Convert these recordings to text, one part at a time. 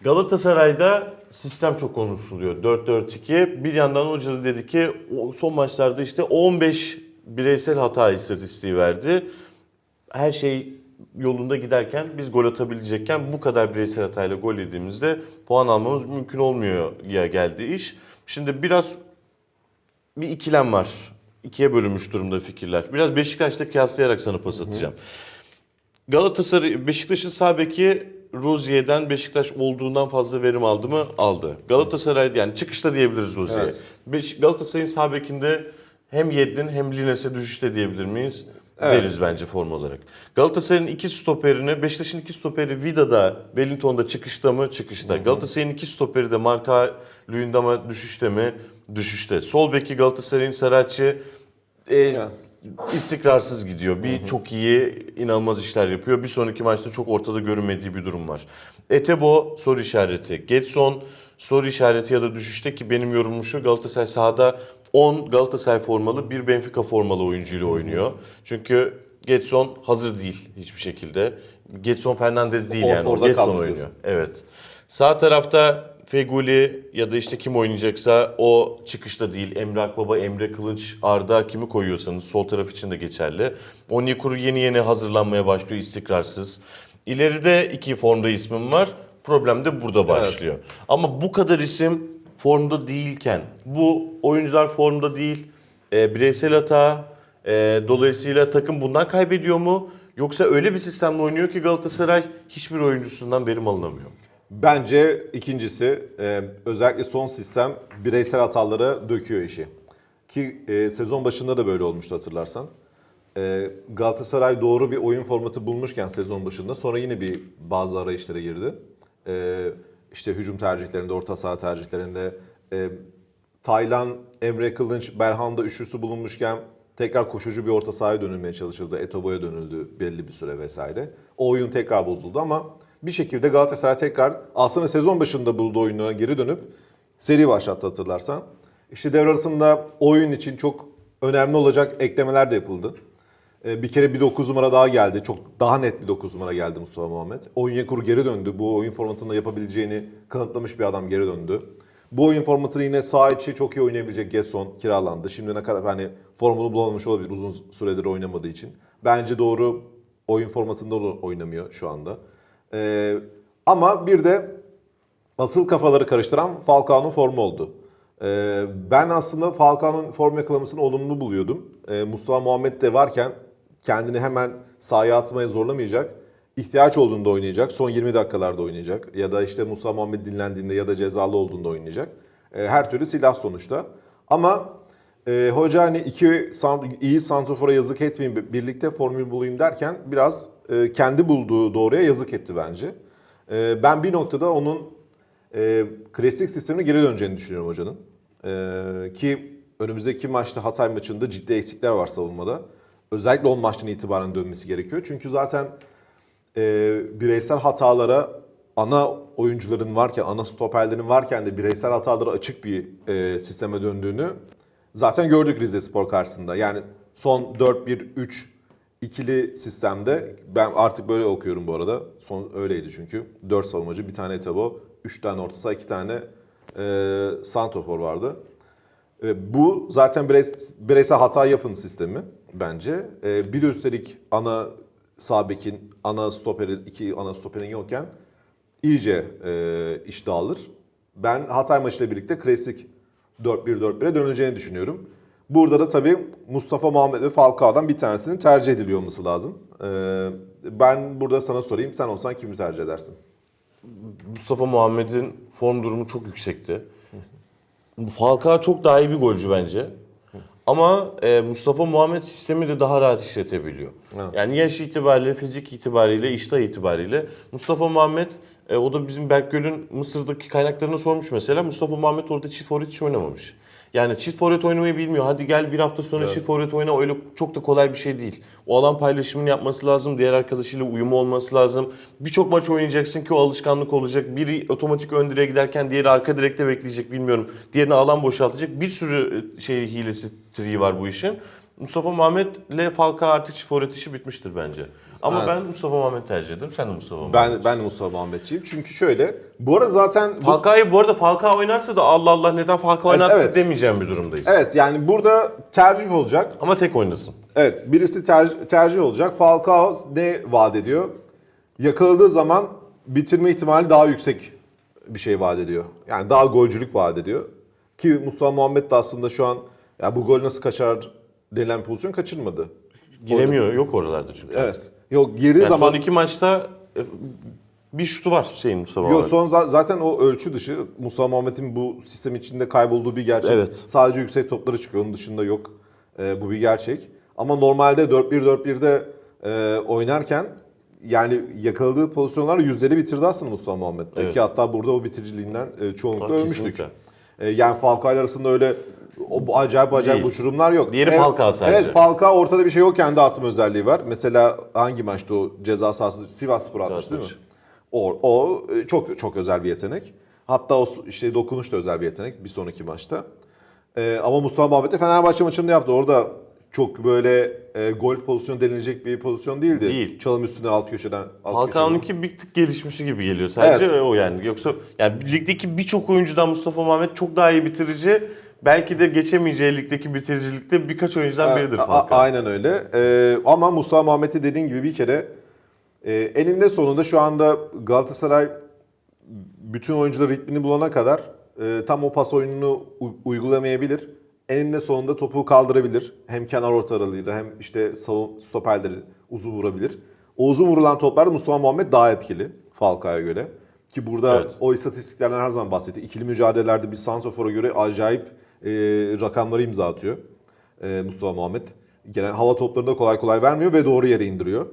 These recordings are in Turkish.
Galatasaray'da sistem çok konuşuluyor. 4-4-2. Bir yandan hoca da dedi ki son maçlarda işte 15 bireysel hata istatistiği verdi. Her şey yolunda giderken biz gol atabilecekken bu kadar bireysel hatayla gol yediğimizde puan almamız mümkün olmuyor ya geldi iş. Şimdi biraz bir ikilem var. İkiye bölünmüş durumda fikirler. Biraz Beşiktaş'ta kıyaslayarak sana pas atacağım. Galatasaray Beşiktaş'ın sağ beki Rozier'den Beşiktaş olduğundan fazla verim aldı mı? Aldı. Galatasaray yani çıkışta diyebiliriz Rozier'e. Evet. Beş- Galatasaray'ın sağ bekinde hem Yedlin hem Lines'e düşüşte diyebilir miyiz? Deriz bence form olarak. Galatasaray'ın iki stoperini, Beşiktaş'ın iki stoperi Vida'da, Wellington'da çıkışta mı? Çıkışta. Galatasaray'ın iki stoperi de Marka Luyendam'a düşüşte mi? Düşüşte. Sol beki Galatasaray'ın Saracchi e. istikrarsız gidiyor. Bir çok iyi, inanılmaz işler yapıyor. Bir sonraki maçta çok ortada görünmediği bir durum var. Etebo soru işareti. Getson soru işareti ya da düşüşte ki benim yorumum şu Galatasaray sahada 10 Galatasaray formalı bir Benfica formalı oyuncuyla oynuyor. Çünkü Getson hazır değil hiçbir şekilde. Getson Fernandez değil Or- yani. Orada Getson oynuyor. Evet. Sağ tarafta Feguli ya da işte kim oynayacaksa o çıkışta değil. Emre Akbaba, Emre Kılınç, Arda kimi koyuyorsanız sol taraf için de geçerli. Onyekuru yeni yeni hazırlanmaya başlıyor istikrarsız. İleride iki formda ismim var. Problem de burada başlıyor. Ama bu kadar isim formda değilken bu oyuncular formda değil. e, bireysel hata e, dolayısıyla takım bundan kaybediyor mu? Yoksa öyle bir sistemle oynuyor ki Galatasaray hiçbir oyuncusundan verim alınamıyor. Bence ikincisi e, özellikle son sistem bireysel hatalara döküyor işi. Ki e, sezon başında da böyle olmuştu hatırlarsan. E, Galatasaray doğru bir oyun formatı bulmuşken sezon başında sonra yine bir bazı arayışlara girdi. E, işte hücum tercihlerinde, orta saha tercihlerinde e, Taylan, Emre Kılınç, Belhanda üçlüsü bulunmuşken tekrar koşucu bir orta sahaya dönülmeye çalışıldı. Etobo'ya dönüldü belli bir süre vesaire. O oyun tekrar bozuldu ama bir şekilde Galatasaray tekrar aslında sezon başında bulduğu oyuna geri dönüp seri başlattı hatırlarsan. İşte devre arasında oyun için çok önemli olacak eklemeler de yapıldı. Ee, Bir kere bir 9 numara daha geldi. Çok daha net bir 9 numara geldi Mustafa Muhammed. Onyekuru geri döndü. Bu oyun formatında yapabileceğini kanıtlamış bir adam geri döndü. Bu oyun formatını yine sağ içi çok iyi oynayabilecek Getson kiralandı. Şimdi ne kadar hani formunu bulamamış olabilir uzun süredir oynamadığı için. Bence doğru oyun formatında da oynamıyor şu anda. Ee, ama bir de asıl kafaları karıştıran Falcao'nun formu oldu. Ee, ben aslında Falcao'nun form yakalamasını olumlu buluyordum. Ee, Mustafa Muhammed de varken kendini hemen sahaya atmaya zorlamayacak. İhtiyaç olduğunda oynayacak. Son 20 dakikalarda oynayacak. Ya da işte Mustafa Muhammed dinlendiğinde ya da cezalı olduğunda oynayacak. Ee, her türlü silah sonuçta. Ama e, hoca hani iki iyi santrofora yazık etmeyeyim birlikte formül bulayım derken biraz e, kendi bulduğu doğruya yazık etti bence. E, ben bir noktada onun e, klasik sistemine geri döneceğini düşünüyorum hocanın. E, ki önümüzdeki maçta Hatay maçında ciddi eksikler var savunmada. Özellikle 10 maçtan itibaren dönmesi gerekiyor. Çünkü zaten e, bireysel hatalara ana oyuncuların varken, ana stoperlerin varken de bireysel hatalara açık bir e, sisteme döndüğünü zaten gördük Rize Spor karşısında. Yani son 4-1-3 ikili sistemde ben artık böyle okuyorum bu arada. Son öyleydi çünkü. 4 savunmacı, bir tane Etebo, 3 tane orta saha, 2 tane e, santrofor vardı. E, Bu zaten bireys- bireysel hata yapın sistemi bence. E, Bir de üstelik ana sağ bekin, ana stoperin, iki ana stoperin yokken iyice e, iş dağılır. Ben Hatay maçıyla birlikte klasik 4-1-4-1'e döneceğini düşünüyorum. Burada da tabii Mustafa Muhammed ve Falcao'dan bir tanesinin tercih ediliyor olması lazım. E, Ben burada sana sorayım, sen olsan kimi tercih edersin? Mustafa Muhammed'in form durumu çok yüksekti. Falcao çok daha iyi bir golcü bence. Ama e, Mustafa Muhammed sistemi de daha rahat işletebiliyor. Evet. Yani yaş itibariyle, fizik itibariyle, iştah itibariyle Mustafa Muhammed e, o da bizim Berkgöl'ün Mısır'daki kaynaklarına sormuş mesela. Mustafa Muhammed orada çift forvet hiç oynamamış. Yani çift forvet oynamayı bilmiyor. Hadi gel bir hafta sonra çift forvet oyna. Öyle çok da kolay bir şey değil. O alan paylaşımını yapması lazım. Diğer arkadaşıyla uyumu olması lazım. Birçok maç oynayacaksın ki o alışkanlık olacak. Biri otomatik ön direğe giderken diğeri arka direkte bekleyecek bilmiyorum. Diğerini alan boşaltacak. Bir sürü e, şey hilesi, triği var bu işin. Mustafa Muhammed ile Falcao artık çift forvet işi bitmiştir bence. Ama Evet. ben Mustafa Muhammed tercih ederim. Sen de Mustafa Muhammed. Ben ben de Mustafa Muhammedçiyim. Çünkü şöyle. Bu arada zaten bu- Falcao'yu bu arada Falcao oynarsa da Allah Allah neden Falcao Evet, oynattı evet. demeyeceğim bir durumdayız. Evet yani burada tercih olacak. Ama tek oynasın. Evet birisi tercih, tercih olacak. Falcao ne vaat ediyor? Yakaladığı zaman bitirme ihtimali daha yüksek bir şey vaat ediyor. Yani daha golcülük vaat ediyor. Ki Mustafa Muhammed de aslında şu an ya bu gol nasıl kaçar denilen pozisyon kaçırmadı. Giremiyor. Yok oralarda çünkü. Evet. Yok girdiği Yani zaman son iki maçta e, bir şutu var şeyin Yok Muhammed. son za- zaten o ölçü dışı Musa Muhammed'in bu sistem içinde kaybolduğu bir gerçek. Evet. Sadece yüksek topları çıkıyor. Onun dışında yok. Ee, bu bir gerçek. Ama normalde 4-1-4-1'de e, oynarken yani yakaladığı pozisyonlarla yüzdeli bitirdi aslında Musa Muhammed. de. Evet. Ki hatta burada o bitiriciliğinden e, çoğunlukla Ha, övmüştük. E, yani Falcao arasında öyle o bu acayip acayip Değil. uçurumlar yok. Diğeri Evet, Falcao sadece. Evet Falcao ortada bir şey yok kendi atma özelliği var. Mesela hangi maçta o ceza sahası Sivas Spor atmış değil mi? O, o e, çok çok özel bir yetenek. Hatta o işte dokunuş da özel bir yetenek bir sonraki maçta. E, ama Mustafa Muhammed de Fenerbahçe maçında yaptı. Orada çok böyle e, gol pozisyonu denilecek bir pozisyon değildi. Değil. Çalım üstüne alt köşeden. Falcao'nunki bir tık gelişmişi gibi geliyor sadece Evet. o yani. Yoksa yani ligdeki birçok oyuncudan Mustafa Muhammed çok daha iyi bitirici. Belki de geçemeyeceği ligdeki bitiricilikte birkaç oyuncudan biridir Falcao. aynen öyle. Ee, ama Musa Muhammed'i dediğin gibi bir kere e, eninde sonunda şu anda Galatasaray bütün oyuncular ritmini bulana kadar e, tam o pas oyununu uygulamayabilir. Eninde sonunda topu kaldırabilir. Hem kenar orta aralığıyla hem işte savun stoperleri uzun vurabilir. O uzun vurulan toplarda Mustafa Muhammed daha etkili Falcao'ya göre. Ki burada Evet. o istatistiklerden her zaman bahsetti. İkili mücadelelerde bir Sansofor'a göre acayip e, rakamları imza atıyor e, Mustafa Muhammed. Genel hava toplarını da kolay kolay vermiyor ve doğru yere indiriyor.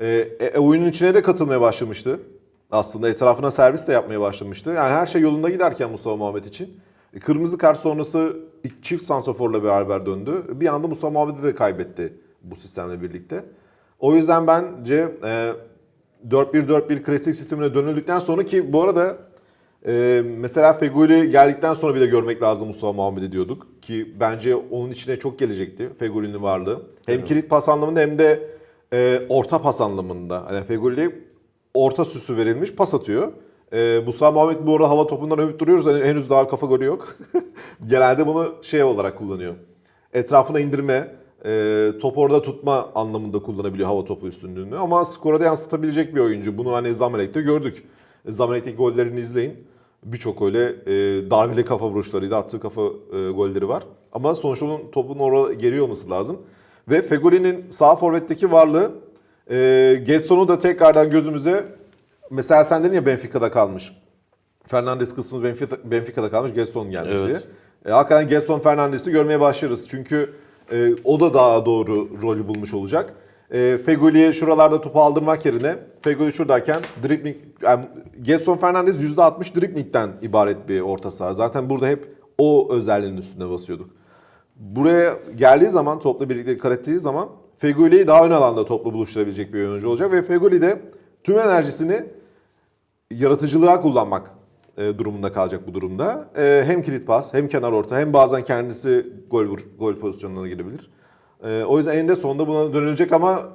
E, e, oyunun içine de katılmaya başlamıştı. Aslında etrafına servis de yapmaya başlamıştı. Yani her şey yolunda giderken Mustafa Muhammed için. E, kırmızı kart sonrası çift sansaforla beraber döndü. Bir anda Mustafa Muhammed'i de kaybetti bu sistemle birlikte. O yüzden bence e, 4-1-4-1 klasik sistemine dönüldükten sonra ki bu arada e, mesela Feguli geldikten sonra bir de görmek lazım Mustafa Muhammed'i diyorduk. Ki bence onun içine çok gelecekti Feguli'nin varlığı. Hem kilit pas anlamında hem de e, orta pas anlamında. Hani Feguli orta süsü verilmiş pas atıyor. E, Mustafa Muhammed bu arada hava topundan övüp duruyoruz. Hani henüz daha kafa golü yok. Genelde bunu şey olarak kullanıyor. Etrafına indirme, e, top orada tutma anlamında kullanabiliyor hava topu üstünlüğünü. Ama skora da yansıtabilecek bir oyuncu. Bunu hani Zamalek'te gördük. Zamalek'teki gollerini izleyin. Birçok öyle e, darbeli kafa vuruşlarıyla attığı kafa e, golleri var. Ama sonuçta onun topun oraya geliyor olması lazım. Ve Fegoli'nin sağ forvetteki varlığı e, Getson'u da tekrardan gözümüze mesela sen dedin ya Benfica'da kalmış. Fernandes kısmı Benfica, Benfica'da kalmış, Gerson gelmiş Evet. diye. E, hakikaten Gerson Fernandes'i görmeye başlarız. Çünkü e, o da daha doğru rolü bulmuş olacak. E, Fegoli'ye şuralarda topu aldırmak yerine Fegoli şuradayken dribbling, yani Gerson Fernandes %60 dribblingden ibaret bir orta saha. Zaten burada hep o özelliğin üstüne basıyorduk. Buraya geldiği zaman topla birlikte dikkat ettiği zaman Fegoli'yi daha ön alanda topla buluşturabilecek bir oyuncu olacak ve Fegoli de tüm enerjisini yaratıcılığa kullanmak e, durumunda kalacak bu durumda. E, hem kilit pas, hem kenar orta, hem bazen kendisi gol vur, gol pozisyonlarına girebilir. E, o yüzden eninde sonunda buna dönülecek ama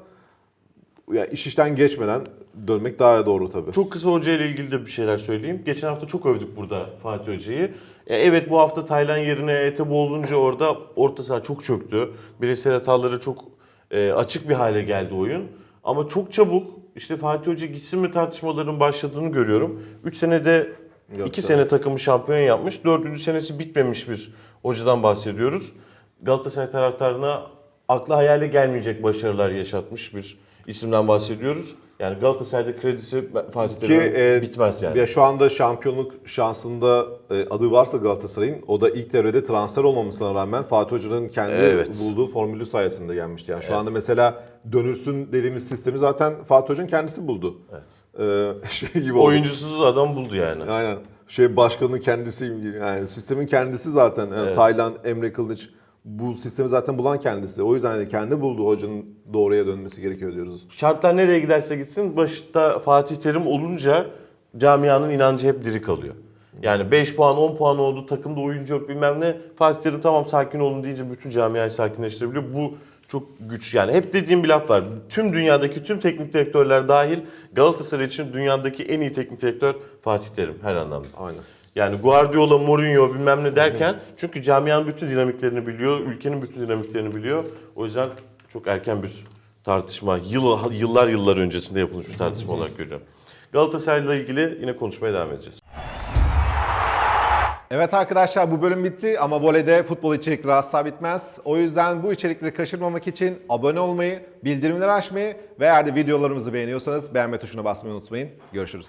ya iş işten geçmeden dönmek daha doğru tabii. Çok kısa hoca ile ilgili de bir şeyler söyleyeyim. Geçen hafta çok övdük burada Fatih Hoca'yı. E, evet bu hafta Taylan yerine Etebo olunca orada orta saha çok çöktü. Bireysel hataları çok e, açık bir hale geldi oyun. Ama çok çabuk işte Fatih Hoca gitsin mi tartışmaların başladığını görüyorum. 3 senede Yok, 2 tabii. sene takımı şampiyon yapmış. 4. senesi bitmemiş bir hocadan bahsediyoruz. Galatasaray taraftarına akla hayale gelmeyecek başarılar yaşatmış bir isimden bahsediyoruz. Yani Galatasaray'da kredisi Fatih Ki e, bitmez yani. Ya şu anda şampiyonluk şansında e, adı varsa Galatasaray'ın o da ilk devrede transfer olmamasına rağmen Fatih Hoca'nın kendi Evet. bulduğu formülü sayesinde gelmişti. Yani şu anda mesela dönülsün dediğimiz sistemi zaten Fatih Hoca'nın kendisi buldu. Evet. Ee, şey gibi oldu. Oyuncusuz adam buldu yani. Aynen. Şey başkanın kendisi yani sistemin kendisi zaten. Yani Evet. Taylan, Emre Kılıç bu sistemi zaten bulan kendisi. O yüzden hani kendi bulduğu hocanın doğruya dönmesi gerekiyor diyoruz. Şartlar nereye giderse gitsin başta Fatih Terim olunca camianın inancı hep diri kalıyor. Yani 5 puan 10 puan oldu takımda oyuncu yok bilmem ne. Fatih Terim tamam sakin olun deyince bütün camiayı sakinleştirebiliyor. Bu çok güç yani. Hep dediğim bir laf var. Tüm dünyadaki tüm teknik direktörler dahil Galatasaray için dünyadaki en iyi teknik direktör Fatih Terim her anlamda. Aynen. Yani Guardiola, Mourinho bilmem ne derken çünkü camianın bütün dinamiklerini biliyor, ülkenin bütün dinamiklerini biliyor. O yüzden çok erken bir tartışma, yıl, yıllar yıllar öncesinde yapılmış bir tartışma olarak görüyorum. Galatasaray'la ilgili yine konuşmaya devam edeceğiz. Evet arkadaşlar bu bölüm bitti ama voleyde futbol içerikleri asla bitmez. O yüzden bu içerikleri kaçırmamak için abone olmayı, bildirimleri açmayı ve eğer de videolarımızı beğeniyorsanız beğenme tuşuna basmayı unutmayın. Görüşürüz.